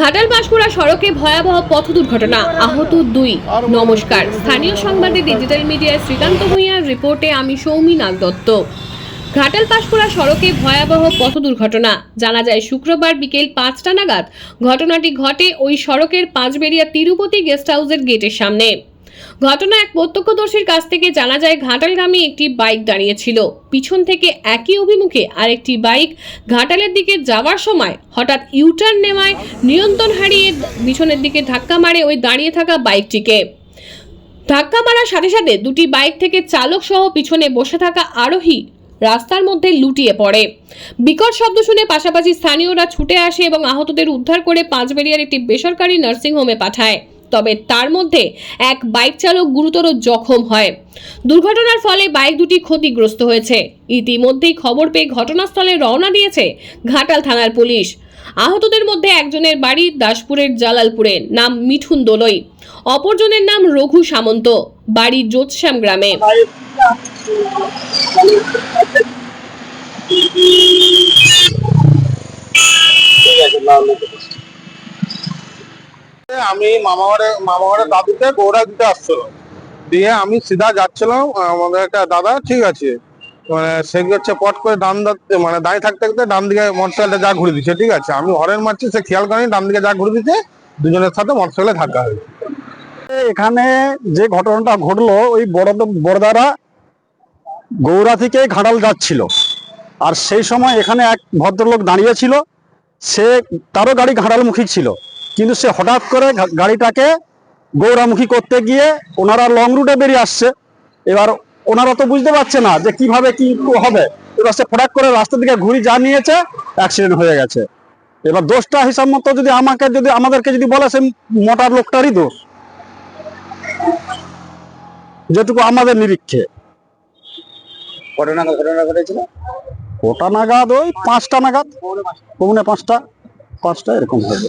ঘাটাল পাঁশকুড়া সড়কে ভয়াবহ পথ দুর্ঘটনা, আহত দুই। নমস্কার। স্থানীয় সংবাদে ডিজিটাল মিডিয়ায় শ্রীকান্ত ভূঁইয়ার রিপোর্টে আমি সৌমি নাগ দত্ত। ঘাটাল পাঁশকুড়া সড়কে ভয়াবহ পথ দুর্ঘটনা, জানা যায় শুক্রবার বিকেল পাঁচটা নাগাদ ঘটনাটি ঘটে ওই সড়কের পাঁচবেরিয়া তিরুপতি গেস্ট হাউসের গেটের সামনে। ঘটনা এক প্রত্যক্ষদর্শীর কাছ থেকে জানা যায়, ঘাটালগামী একটি বাইক দাঁড়িয়েছিল। পিছন থেকে একই অভিমুখে আরেকটি বাইক ঘাটালের দিকে যাওয়ার সময় হঠাৎ ইউটার্ন নেওয়ায় নিয়ন্ত্রণ হারিয়ে পিছনের দিকে ধাক্কা মারে ওই দাঁড়িয়ে থাকা বাইকটিকে। ধাক্কা মারার সাথে সাথে দুটি বাইক থেকে চালক সহ পিছনে বসে থাকা আরোহী রাস্তার মধ্যে লুটিয়ে পড়ে। বিকট শব্দ শুনে পাশাপাশি স্থানীয়রা ছুটে আসে এবং আহতদের উদ্ধার করে পাঁচবেরিয়ার একটি বেসরকারি নার্সিংহোমে পাঠায়। তবে তার মধ্যে এক বাইক চালক গুরুতর জখম হয়। দুর্ঘটনার ফলে বাইক দুটি ক্ষতিগ্রস্ত হয়েছে। ইতিমধ্যেই খবর পেয়ে ঘটনাস্থলে রওনা দিয়েছে ঘাটাল থানার পুলিশ। আহতদের মধ্যে একজনের বাড়ি দাসপুরের জালালপুরে, নাম মিঠুন দোলই। অপরজনের নাম রঘু সামন্ত। বাড়ি যোৎশ্যাম গ্রামে। আমি মামাবাড়ে মামাবাড়ির দাদুকে গৌড়া দিতে আসছিল। দিয়ে আমি সিধা যাচ্ছিলাম আমাদের একটা দাদা, ঠিক আছে। মানে সে হচ্ছে, পট করে ডান মানে দাঁড়িয়ে থাকতে থাকতে ডান দিকে মোটরসাইকেলটা যা ঘুরে দিচ্ছে, ঠিক আছে। আমি হরেন মারছি, সে খেয়াল করেনি, ডান দিকে যা ঘুরে দিচ্ছে, দুজনের সাথে মোটরসাইকেলে ধাক্কা হয়েছে। এখানে যে ঘটনাটা ঘটলো, ওই বড় বড়দারা গৌড়া থেকে ঘাটাল যাচ্ছিল। আর সেই সময় এখানে এক ভদ্রলোক দাঁড়িয়ে ছিল, সে তারও গাড়ি ঘাটালমুখী ছিল। কিন্তু সে হঠাৎ করে গাড়িটাকে গৌড়ামুখী করতে গিয়ে ওনারা লং রুটে বেরিয়ে আসছে। এবার ওনারা তো বুঝতে পারছে না যে কীভাবে কি হবে। এবার সে ফটাক করে রাস্তার দিকে ঘুরি যা নিয়েছে অ্যাক্সিডেন্ট হয়ে গেছে। এবার দোষটা হিসাব মতো যদি আমাকে যদি আমাদেরকে যদি বলে সে মোটার লোকটারই দোষ। যেটুকু আমাদের নিরীক্ষে। কটা নাগাদ ঘটনা ঘটেছিল ওটা নাগাদ ওই পাঁচটা নাগাদ। পৌনে পাঁচটা। পাঁচটা এরকম হবে।